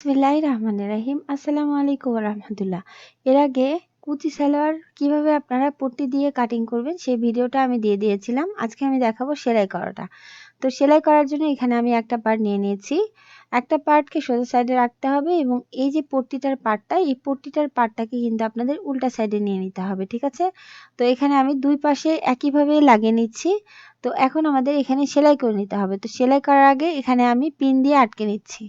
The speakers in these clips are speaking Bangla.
বিসমিল্লাহির রহমানির রহিম। আসসালামু আলাইকুম রহমতুল্লাহ। এর আগে কুচি সালোয়ার কীভাবে আপনারা পট্টি দিয়ে কাটিং করবেন, সেই ভিডিওটা আমি দিয়ে দিয়েছিলাম। আজকে আমি দেখাবো সেলাই করাটা। তো সেলাই করার জন্য এখানে আমি একটা পার্ট নিয়ে নিয়েছি। একটা পার্টকে সোজা সাইডে রাখতে হবে এবং এই যে পট্টিটার পার্টটা এই পট্টিটার পার্টটাকে কিন্তু আপনাদের উল্টা সাইডে নিয়ে নিতে হবে, ঠিক আছে? তো এখানে আমি দুই পাশে একইভাবে লাগিয়ে নিচ্ছি। তো এখন আমাদের এখানে সেলাই করে নিতে হবে। তো সেলাই করার আগে এখানে আমি পিন দিয়ে আটকে নিচ্ছি।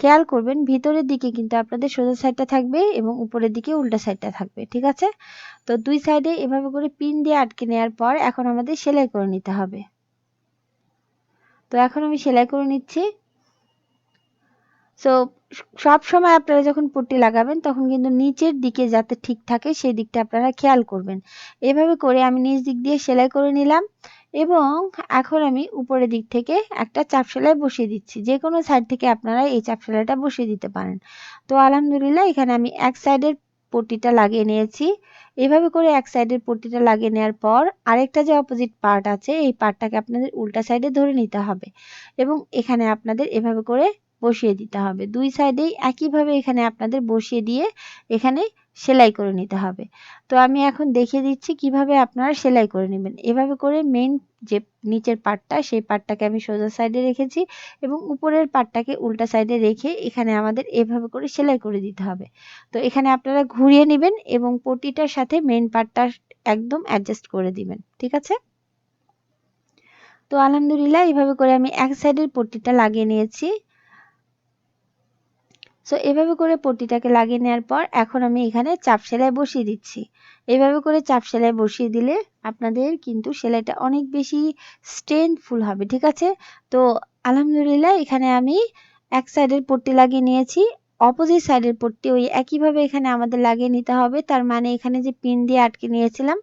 খেয়াল করবেন, ভিতরের দিকে কিন্তু আপনাদের সোজা সাইডটা থাকবে এবং উপরের দিকে উল্টা সাইডটা থাকবে, ঠিক আছে? তো দুই সাইডে এভাবে করে পিন দিয়ে আটকে নেওয়ার পর এখন আমাদের সেলাই করে নিতে হবে। তো এখন আমি সেলাই করে নিচ্ছি। সো সব সময় আপনারা যখন পট্টি লাগাবেন তখন কিন্তু নিচের দিকে যাতে ঠিক থাকে সেই দিকটা আপনারা খেয়াল করবেন। এভাবে করে আমি নিচ দিক দিয়ে সেলাই করে নিলাম। এবং এখন আমি উপরের দিক থেকে একটা চাপ সেলাই বসিয়ে দিচ্ছি। যে কোনো সাইড থেকে আপনারা এই চাপ সেলাইটা বসিয়ে দিতে পারেন। তো আলহামদুলিল্লাহ, এখানে আমি এক সাইডের পট্টিটা লাগিয়ে নিয়েছি। এভাবে করে এক সাইডের পট্টিটা লাগিয়ে নেওয়ার পর আরেকটা যে অপোজিট পার্ট আছে, এই পার্টটাকে আপনাদের উল্টা সাইডে ধরে নিতে হবে এবং এখানে আপনাদের এভাবে করে বসিয়ে দিতে হবে। দুই সাইডেই একইভাবে এখানে আপনাদের বসিয়ে দিয়ে এখানে সেলাই করে নিতে হবে। তো আমি এখন দেখিয়ে দিচ্ছি কীভাবে আপনারা সেলাই করে নেবেন। এভাবে করে মেন যে নিচের পাটটা, সেই পাটটাকে আমি সোজা সাইডে রেখেছি এবং উপরের পাটটাকে উল্টা সাইডে রেখে এখানে আমাদের এভাবে করে সেলাই করে দিতে হবে। তো এখানে আপনারা ঘুরিয়ে নেবেন এবং পটিটার সাথে মেন পাটটা একদম অ্যাডজাস্ট করে দিবেন। ঠিক আছে? তো আলহামদুলিল্লাহ এইভাবে করে আমি এক সাইডের পট্টিটা লাগিয়ে নিয়েছি। সো এভাবে করে পট্টিটাকে লাগিয়ে নেওয়ার পর এখন আমি এখানে চাপ সেলাই বসিয়ে দিচ্ছি। এভাবে করে চাপ সেলাই বসিয়ে দিলে আপনাদের কিন্তু সেলাইটা অনেক বেশি স্ট্রেংথফুল হবে, ঠিক আছে? তো, আলহামদুলিল্লাহ এখানে আমি এক সাইডের পট্টি লাগিয়ে নিয়েছি, অপোজিট সাইডের পট্টি ওই একইভাবে এখানে আমাদের লাগিয়ে নিতে হবে। তার মানে এখানে যে পিন দিয়ে আটকে নিয়েছিলাম,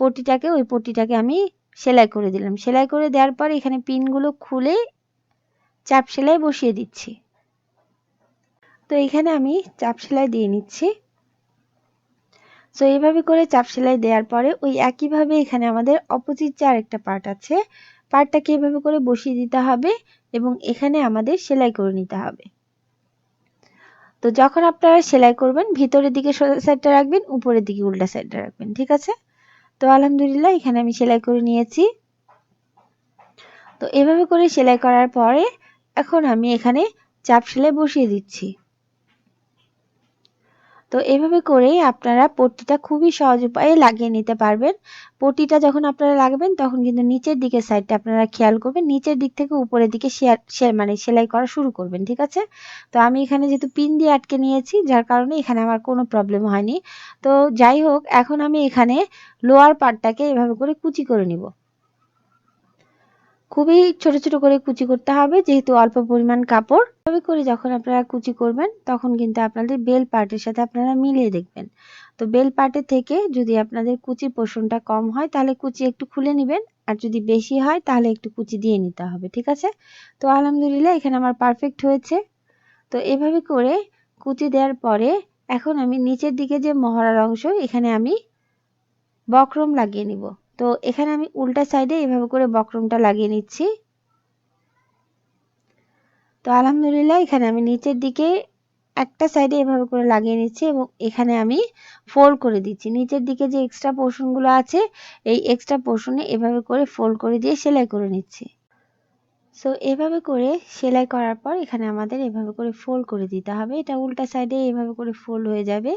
পট্টিটাকে ওই পট্টিটাকে আমি সেলাই করে দিলাম। সেলাই করে দেওয়ার পর এখানে পিনগুলো খুলে চাপ সেলাই বসিয়ে দিচ্ছি। তো এখানে আমি চাপ সেলাই দিয়ে নিচ্ছি। সো এইভাবে করে চাপ সেলাই দেওয়ার পরে ওই একইভাবে এখানে আমাদের অপোজিট যে আরেকটা পার্ট আছে পার্টটাকে এভাবে করে বসিয়ে দিতে হবে এবং এখানে আমাদের সেলাই করে নিতে হবে। তো যখন আপনারা সেলাই করবেন, ভিতরের দিকে সোজা সাইডটা রাখবেন, উপরের দিকে উল্টা সাইডটা রাখবেন, ঠিক আছে? তো আলহামদুলিল্লাহ এখানে আমি সেলাই করে নিয়েছি। তো এভাবে করে সেলাই করার পরে এখন আমি এখানে চাপ সেলাই বসিয়ে দিচ্ছি। তো এভাবে করেই আপনারা পট্টিটা খুবই সহজ উপায়ে লাগিয়ে নিতে পারবেন। পট্টিটা যখন আপনারা লাগাবেন, তখন কিন্তু নিচের দিকের সাইডটা আপনারা খেয়াল করবেন। নিচের দিক থেকে উপরের দিকে শেয়ার মানে সেলাই করা শুরু করবেন, ঠিক আছে? তো আমি এখানে যেহেতু পিন দিয়ে আটকে নিয়েছি, যার কারণে এখানে আমার কোনো প্রবলেম হয়নি। তো যাই হোক, এখন আমি এখানে লোয়ার পার্টটাকে এভাবে করে কুচি করে নিব। খুবই ছোট ছোট করে কুচি করতে হবে, যেহেতু অল্প পরিমাণ কাপড়। তবে করে যখন আপনারা কুচি করবেন, তখন কিন্তু আপনাদের বেল পার্টের সাথে আপনারা মিলিয়ে দেখবেন। তো বেল পার্টের থেকে যদি আপনাদের কুচি পোষণটা কম হয়, তাহলে কুচি একটু খুলে নেবেন, আর যদি বেশি হয়, তাহলে একটু কুচি দিয়ে নিতে হবে, ঠিক আছে? তো আলহামদুলিল্লাহ, এখানে আমার পারফেক্ট হয়েছে। তো এভাবে করে কুচি দেওয়ার পরে, এখন আমি নিচের দিকে যে মহড়ার অংশ, এখানে আমি বক্রম লাগিয়ে নিব। তো এখানে আমি উল্টা সাইডে এভাবে করে বক্রমটা লাগিয়ে নিচ্ছি। তো আলহামদুলিল্লাহ, এখানে আমি নিচের দিকে একটা সাইডে এভাবে করে লাগিয়ে নিচ্ছি এবং এখানে আমি ফোল্ড করে দিচ্ছি। নিচের দিকে যে এক্সট্রা পোর্শনগুলো আছে, এই এক্সট্রা পোর্শনে এভাবে করে ফোল্ড করে দিয়ে সেলাই করে নিচ্ছি। সো এভাবে করে সেলাই করার পর এখানে আমাদের এভাবে করে ফোল্ড করে দিতে হবে। এটা উল্টা সাইডে এভাবে করে ফোল্ড হয়ে যাবে।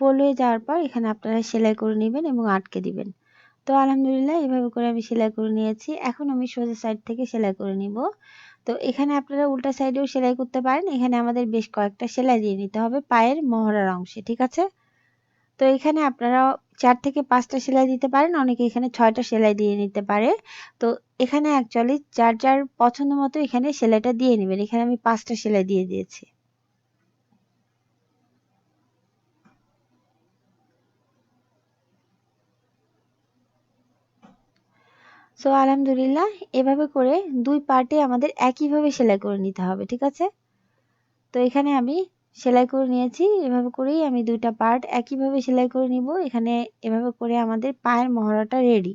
ফোল্ড হয়ে যাওয়ার পর এখানে আপনারা সেলাই করে নেবেন এবং আটকে দিবেন। তো আলহামদুলিল্লাহ, এভাবে করে আমি সেলাই করে নিয়েছি। এখন আমি সোজা সাইড থেকে সেলাই করে নিব। তো এখানে আপনারা উল্টা সাইডেও সেলাই করতে পারেন। এখানে আমাদের বেশ কয়েকটা সেলাই দিয়ে নিতে হবে পায়ের মহড়ার অংশে, ঠিক আছে? তো এখানে আপনারা চার থেকে পাঁচটা সেলাই দিতে পারেন। অনেকে এখানে ছয়টা সেলাই দিয়ে নিতে পারে। তো এখানে অ্যাকচুয়ালি যার যার পছন্দ মতো এখানে সেলাইটা দিয়ে নেবেন। এখানে আমি পাঁচটা সেলাই দিয়ে দিয়েছি। সো আলহামদুলিল্লাহ, এভাবে করে দুই পার্টে আমাদের একইভাবে সেলাই করে নিতে হবে, ঠিক আছে? তো এখানে আমি সেলাই করে নিয়েছি, এভাবে করেই আমি দুইটা পার্ট একইভাবে সেলাই করে নিব। এখানে এভাবে করে আমাদের পায়ের মহড়াটা রেডি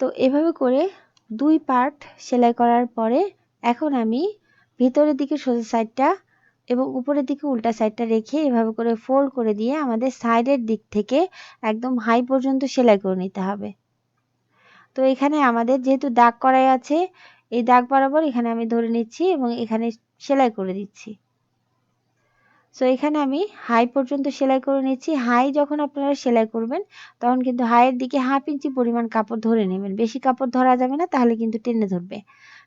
তো এভাবে করে দুই পার্ট সেলাই করার পরে এখন আমি ভিতরের দিকে সোজা সাইডটা এবং উপরের দিকে উল্টা সাইডটা রেখে এভাবে করে ফোল্ড করে দিয়ে আমাদের সাইডের দিক থেকে একদম হাই পর্যন্ত সেলাই করে নিতে হবে। তো এখানে আমাদের যেহেতু দাগ করাই আছে, এই দাগ বরাবর এখানে আমি ধরে নিচ্ছি এবং এখানে সেলাই করে দিচ্ছি। সো এখানে আমি হাই পর্যন্ত সেলাই করে নিচ্ছি। হাই যখন আপনারা সেলাই করবেন, তখন কিন্তু হাইয়ের দিকে হাফ ইঞ্চি পরিমাণ কাপড় ধরে নেবেন। বেশি কাপড় ধরা যাবে না, তাহলে কিন্তু টেনে ধরবে।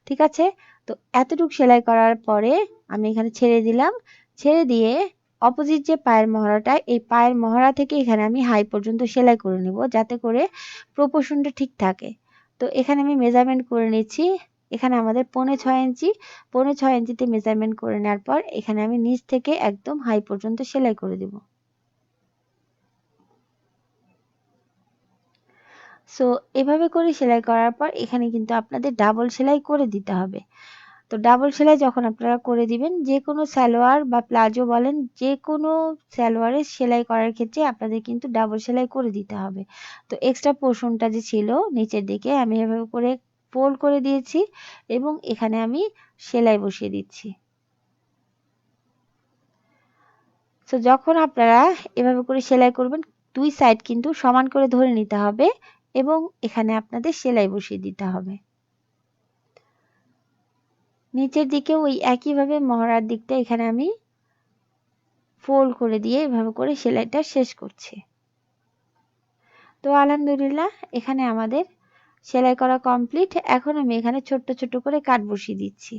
ঠিক আছে? তো এতটুকু সেলাই করার পরে আমি এখানে ছেড়ে দিলাম। ছেড়ে দিয়ে অপোজিট যে পায়ের মহড়াটা, এই পায়ের মহড়া থেকে এখানে আমি হাই পর্যন্ত সেলাই করে নিব যাতে করে প্রপোশনটা ঠিক থাকে। তো এখানে আমি মেজারমেন্ট করে নিচ্ছি। এখানে আমাদের পৌনে ছয় ইঞ্চি। পৌনে ছয় ইঞ্চিতে মেজারমেন্ট করে নেওয়ার পর এখানে আমি নিচ থেকে একদম হাই পর্যন্ত সেলাই করে দেব। সো এভাবে করে সেলাই করার পর এখানে কিন্তু আপনাদের ডাবল সেলাই করে দিতে হবে। তো ডাবল সেলাই যখন আপনারা করে দিবেন, যে কোনো সালোয়ার বা প্লাজো বলেন, যে কোনো সালোয়ারের সেলাই করার ক্ষেত্রে আপনাদের কিন্তু ডাবল সেলাই করে দিতে হবে। তো এক্সট্রা পোর্শনটা যে ছিল নিচের দিকে, আমি এভাবে করে ফোল্ড করে দিয়েছি এবং এখানে আমি সেলাই বসিয়ে দিচ্ছি। তো যখন আপনারা এভাবে করে সেলাই করবেন, দুই সাইড কিন্তু সমান করে ধরে নিতে হবে। এবং এখানে আপনাদের সেলাই বসিয়ে দিতে হবে। নিচের দিকে ওই একইভাবে মহড়ার দিকটা এখানে আমি ফোল্ড করে দিয়ে এভাবে করে সেলাইটা শেষ করছি। তো আলহামদুলিল্লাহ, এখানে আমাদের সেলাই করা কমপ্লিট এখন আমি এখানে ছোট্ট ছোট্ট করে কাট বসিয়ে দিচ্ছি।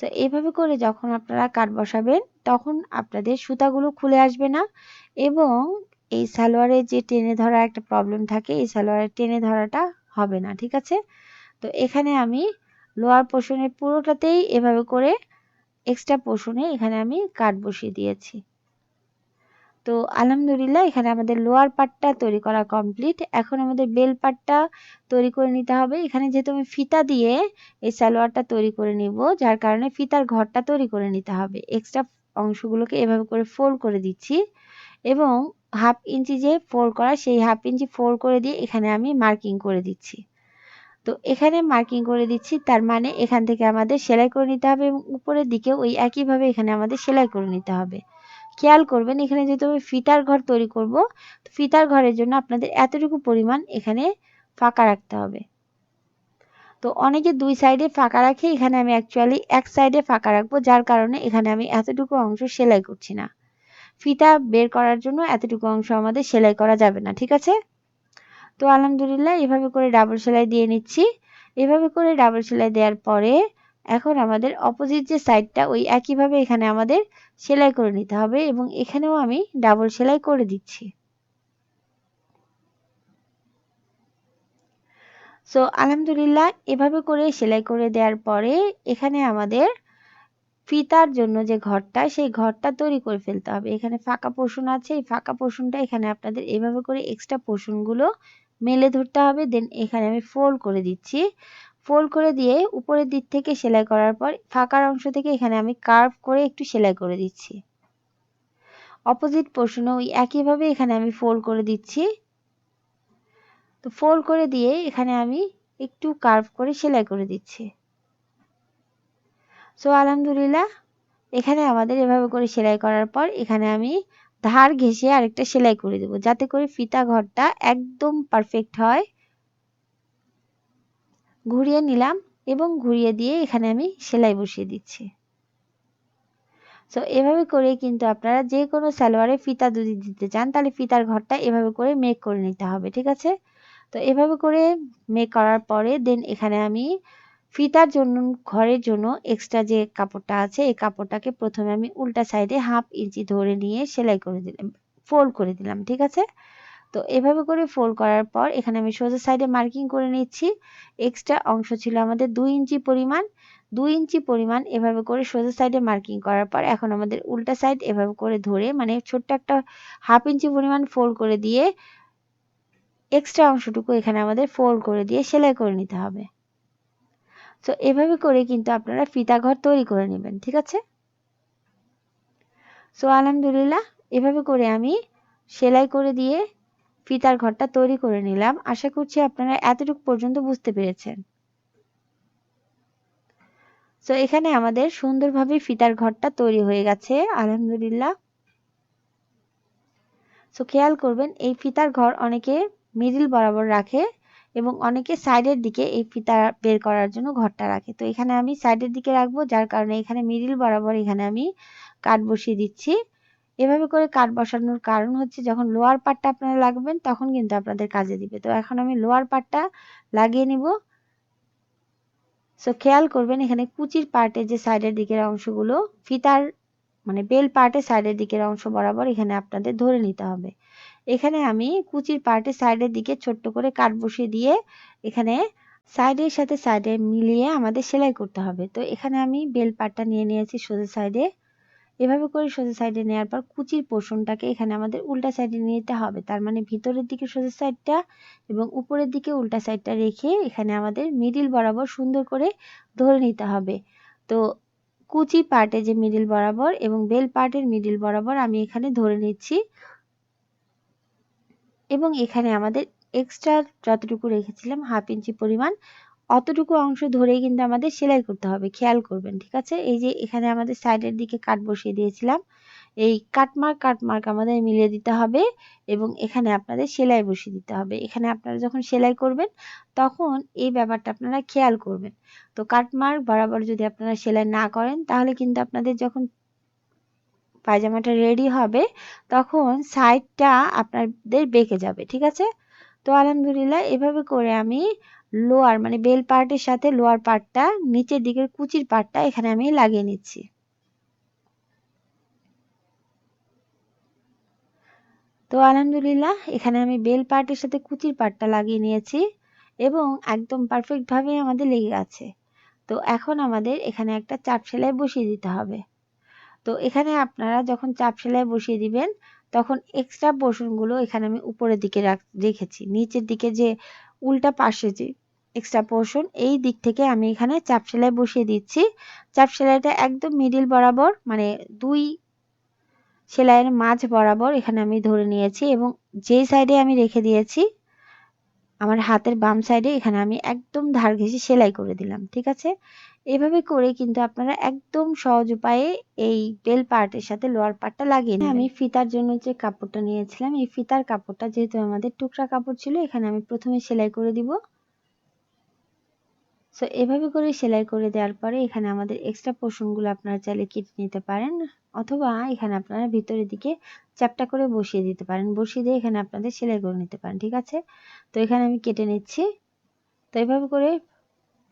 তো এইভাবে করে যখন আপনারা কাট বসাবেন, তখন আপনাদের সুতাগুলো খুলে আসবে না এবং এই সালোয়ারে যে টেনে ধরা একটা প্রবলেম থাকে, এই সালোয়ারে টেনে ধরাটা হবে না, ঠিক আছে? তো এখানে আমি লোয়ার পোর্শনের পুরোটাতেই এভাবে করে এক্সট্রা পোর্শনে এখানে আমি কাট বসিয়ে দিয়েছি। তো আলহামদুলিল্লাহ, এখানে আমাদের লোয়ার পার্টটা তৈরি করা কমপ্লিট এখন আমাদের বেল পার্টটা তৈরি করে নিতে হবে। এখানে যেহেতু আমি ফিতা দিয়ে এই সালোয়ারটা তৈরি করে নিব, যার কারণে ফিতার ঘরটা তৈরি করে নিতে হবে। এক্সট্রা অংশগুলোকে এভাবে করে ফোল্ড করে দিচ্ছি এবং হাফ ইঞ্চি যে ফোল্ড করা, সেই হাফ ইঞ্চি ফোল্ড করে দিয়ে এখানে আমি মার্কিং করে দিচ্ছি। তো এখানে মার্কিং করে দিচ্ছি, তার মানে এখান থেকে আমাদের সেলাই করে নিতে হবে এবং উপরের দিকে ওই একইভাবে এখানে আমাদের সেলাই করে নিতে হবে। খেয়াল করবেন, এখানে যেহেতু আমি ফিতার ঘর তৈরি করব, তো ফিতার ঘরের জন্য আপনাদের এতটুকু পরিমাণ এখানে ফাঁকা রাখতে হবে। তো অনেকে দুই সাইডে ফাঁকা রাখে, এখানে আমি অ্যাকচুয়ালি এক সাইডে ফাঁকা রাখব, যার কারণে এখানে আমি এতটুকু অংশ সেলাই করছি না। ফিতা বের করার জন্য এতটুকু অংশ আমাদের সেলাই করা যাবে না, ঠিক আছে? তো আলহামদুলিল্লাহ এভাবে করে ডাবল সেলাই দিয়ে নিচ্ছি। এভাবে করে ডাবল সেলাই দেওয়ার পরে এখন আমাদের অপোজিট যে সাইডটা ওই একইভাবে এখানে আমাদের সেলাই করে নিতে হবে এবং এখানেও আমি ডাবল সেলাই করে দিচ্ছি। সো আলহামদুলিল্লাহ এভাবে করে সেলাই করে দেওয়ার পরে এখানে আমাদের ফিতার জন্য যে ঘরটা, সেই ঘরটা তৈরি করে ফেলতে হবে। এখানে ফাঁকা পোষণ আছে, এই ফাঁকা পোষণটা এখানে আপনাদের এভাবে করে এক্সট্রা পোষণগুলো মেলে ধরতে হবে। দেন এখানে আমি ফোল্ড করে দিচ্ছি। ফোল্ড করে দিয়ে উপরের দিক থেকে সেলাই করার পর ফাঁকার অংশ থেকে এখানে আমি কার্ভ করে একটু সেলাই করে দিচ্ছি। অপোজিট পোর্শনে ওই একইভাবে এখানে আমি ফোল্ড করে দিচ্ছি। তো ফোল্ড করে দিয়ে এখানে আমি একটু কার্ভ করে সেলাই করে দিচ্ছি। সো আলহামদুলিল্লাহ, এখানে আমাদের এভাবে করে সেলাই করার পর এখানে আমি ধার ঘেঁষে আরেকটা সেলাই করে দেব, যাতে করে ফিতা ঘরটা একদম পারফেক্ট হয়। ঘুরিয়ে নিলাম এবং ঘুরিয়ে দিয়ে এখানে আমি সেলাই বসিয়ে দিচ্ছি। সো এভাবে করে কিন্তু আপনারা যে কোনো সালোয়ারে ফিতা যদি দিতে চান, তাহলে ফিতার ঘরটা এভাবে করে মেক করে নিতে হবে, ঠিক আছে? তো এভাবে করে মেক করার পরে দেন এখানে আমি ফিতার জন্য, ঘরের জন্য এক্সট্রা যে কাপড়টা আছে, এই কাপড়টাকে প্রথমে আমি উল্টা সাইডে হাফ ইঞ্চি ধরে নিয়ে সেলাই করে দিলাম ফোল্ড করে দিলাম, ঠিক আছে? তো এভাবে করে ফোল্ড করার পর এখানে আমি সোজা সাইডে মার্কিং করে নিচ্ছি। এক্সট্রা অংশ ছিল আমাদের দুই ইঞ্চি পরিমাণ। দুই ইঞ্চি পরিমাণ এভাবে করে সোজা সাইডে মার্কিং করার পর এখন আমাদের উল্টা সাইড এভাবে করে ধরে মানে ছোট্ট একটা হাফ ইঞ্চি পরিমাণ ফোল্ড করে দিয়ে এক্সট্রা অংশটুকু এখানে আমাদের ফোল্ড করে দিয়ে সেলাই করে নিতে হবে। তো এভাবে করে কিন্তু আপনারা ফিতা ঘর তৈরি করে নেবেন, ঠিক আছে? সো আলহামদুলিল্লাহ, এভাবে করে আমি সেলাই করে দিয়ে ফিতার ঘরটা তৈরি করে নিলাম। আশা করছি আপনারা এতটুকু পর্যন্ত বুঝতে পেরেছেন। সো এখানে আমাদের সুন্দরভাবে ফিতার ঘরটা তৈরি হয়ে গেছে, আলহামদুলিল্লাহ। সো খেয়াল করবেন, এই ফিতার ঘর অনেকে মিডিল বরাবর রাখে। এবং অনেকে সাইডের দিকে এই ফিতা বের করার জন্য ঘরটা রাখে। তো এখানে আমি সাইডের দিকে রাখব, যার কারণে এখানে মিডিল বরাবর এখানে আমি কাঠ বসিয়ে দিচ্ছি। এভাবে করে কাঠ বসানোর কারণ হচ্ছে যখন লোয়ার পার্টটা আপনারা লাগবেন তখন কিন্তু আপনাদের কাজে দিবে। তো এখন আমি লোয়ার পার্টটা লাগিয়ে নিব। সো খেয়াল করবেন এখানে কুচির পার্টের যে সাইডের দিকের অংশগুলো, ফিতার মানে বেল পার্টের সাইডের দিকের অংশ বরাবর এখানে আপনাদের ধরে নিতে হবে। এখানে আমি কুচির পার্টের সাইডের দিকে ছোট্ট করে কাঠ বসিয়ে দিয়ে এখানে সাইডের সাথে সাইডে মিলিয়ে আমাদের সেলাই করতে হবে। তো এখানে আমি বেল পার্টটা নিয়ে নিয়েছি সোজা সাইডে। এভাবে করে সোজা সাইডে নেওয়ার পর কুচির পোর্শনটাকে এখানে আমাদের উল্টা সাইডে নিতে হবে। তার মানে ভিতরের দিকে সোজা সাইডটা এবং উপরের দিকে উল্টা সাইডটা রেখে এখানে আমাদের মিডিল বরাবর সুন্দর করে ধরে নিতে হবে। তো কুচি পার্টে যে মিডিল বরাবর এবং বেল পার্টের মিডিল বরাবর আমি এখানে ধরে নিচ্ছি। এবং এখানে আমাদের এক্সট্রা যতটুকু রেখেছিলাম হাফ ইঞ্চি পরিমাণ, অতটুকু অংশ ধরেই কিন্তু আমাদের সেলাই করতে হবে, খেয়াল করবেন, ঠিক আছে? এই যে এখানে আমাদের সাইডের দিকে কাট বসিয়ে দিয়েছিলাম, এই কাটমার্ক কাটমার্ক আমাদের মিলিয়ে দিতে হবে এবং এখানে আপনাদের সেলাই বসিয়ে দিতে হবে। এখানে আপনারা যখন সেলাই করবেন, তখন এই ব্যাপারটা আপনারা খেয়াল করবেন। তো কাটমার্ক বরাবর যদি আপনারা সেলাই না করেন, তাহলে কিন্তু আপনাদের যখন পায়জামাটা রেডি হবে, তখন সাইডটা আপনাদের বেঁকে যাবে, ঠিক আছে? তো আলহামদুলিল্লাহ, এভাবে করে আমি লোয়ার মানে বেল পার্টের সাথে লোয়ার পার্টটা নিচের দিকের কুচির পার্টটা এখানে আমি লাগিয়ে নিচ্ছি। তো আলহামদুলিল্লাহ, এখানে আমি বেল পার্টের সাথে কুচির পার্টটা লাগিয়ে নিয়েছি এবং একদম পারফেক্টভাবে আমাদের লেগে আছে তো এখন আমাদের এখানে একটা চাপ সেলাই বসিয়ে দিতে হবে। তো এখানে আপনারা যখন চাপ সেলাই বসিয়ে দিবেন, তখন এক্সট্রা পোর্শনগুলো এখানে আমি উপরের দিকে রেখেছি। নিচের দিকে যে উল্টা পাশে যে এক্সট্রা পোর্শন এই দিক থেকে আমি এখানে চাপ সেলাই বসিয়ে দিচ্ছি। চাপ সেলাইটা একদম মিডিল বরাবর মানে দুই সেলাইয়ের মাঝ বরাবর এখানে আমি ধরে নিয়েছি এবং যেই সাইডে আমি রেখে দিয়েছি আমার হাতের বাম সাইডে এখানে আমি একদম ধার ঘেঁষে সেলাই করে দিলাম, ঠিক আছে? এভাবে করে কিন্তু আপনারা একদম সহজ উপায়ে এই বেল পার্টের সাথে লোয়ার পার্টটা লাগিয়ে আমি ফিতার জন্য যে কাপড়টা নিয়েছিলাম, এই ফিতার কাপড়টা যেহেতু আমাদের টুকরা কাপড় ছিল, এখানে আমি প্রথমে সেলাই করে দিব। সো এভাবে করে সেলাই করে দেওয়ার পরে এখানে আমাদের এক্সট্রা পোর্শনগুলো আপনারা চাইলে কেটে নিতে পারেন, অথবা এখানে আপনারা ভিতরের দিকে চ্যাপটা করে বসিয়ে দিতে পারেন। বসিয়ে দিয়ে এখানে আপনাদের সেলাই করে নিতে পারেন, ঠিক আছে? তো এখানে আমি কেটে নিচ্ছি। তো এভাবে করে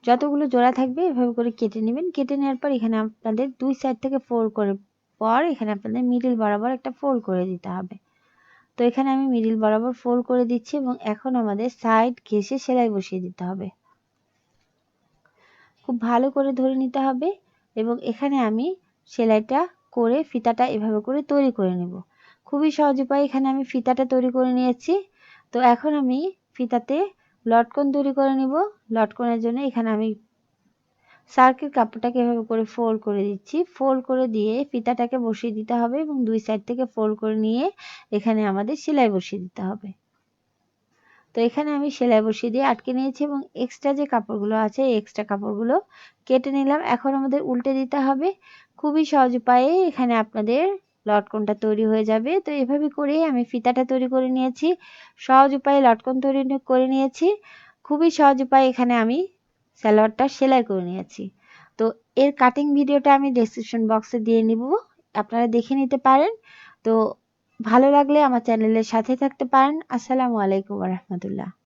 যতগুলো জোড়া থাকবে এভাবে করে কেটে নেবেন। কেটে নেওয়ার পর এখানে আপনাদের দুই সাইড থেকে ফোল্ড করে পর এখানে আপনাদের মিডিল বরাবর একটা ফোল্ড করে দিতে হবে। তো এখানে আমি মিডিল বরাবর ফোল্ড করে দিচ্ছি এবং এখন আমাদের সাইড ঘেসে সেলাই বসিয়ে দিতে হবে। খুব ভালো করে ধরে নিতে হবে এবং এখানে আমি সেলাইটা করে ফিতাটা এভাবে করে তৈরি করে নেব। খুবই সহজ উপায়, এখানে আমি ফিতাটা তৈরি করে নিয়েছি। তো এখন আমি ফিতাতে লটকন তৈরি করে নিব। লটকনের জন্য এখানে আমি সার্কেল কাপড়টাকে এভাবে করে ফোল্ড করে দিচ্ছি। ফোল্ড করে দিয়ে ফিতাটাকে বসিয়ে দিতে হবে এবং দুই সাইড থেকে ফোল্ড করে নিয়ে এখানে আমাদের সেলাই বসিয়ে দিতে হবে। তো এখানে আমি সেলাই বসিয়ে দিয়ে আটকে নিয়েছি এবং এক্সট্রা যে কাপড়গুলো আছে, এই এক্সট্রা কাপড়গুলো কেটে নিলাম। এখন আমাদের উল্টে দিতে হবে। খুবই সহজ উপায়ে এখানে আপনাদের লটকনটা তৈরি হয়ে যাবে। তো এভাবে করেই আমি ফিতাটা তৈরি করে নিয়েছি। সহজ উপায়ে লটকন তৈরি করে নিয়েছি। খুবই সহজ উপায়ে এখানে আমি সালোয়ারটা সেলাই করে নিয়েছি। তো এর কাটিং ভিডিওটা আমি ডেসক্রিপশন বক্সে দিয়ে নিব। আপনারা দেখে নিতে পারেন। তো ভালো লাগলে আমার চ্যানেলের সাথে থাকতে পারেন। আসসালামু আলাইকুম রহমতুল্লাহ।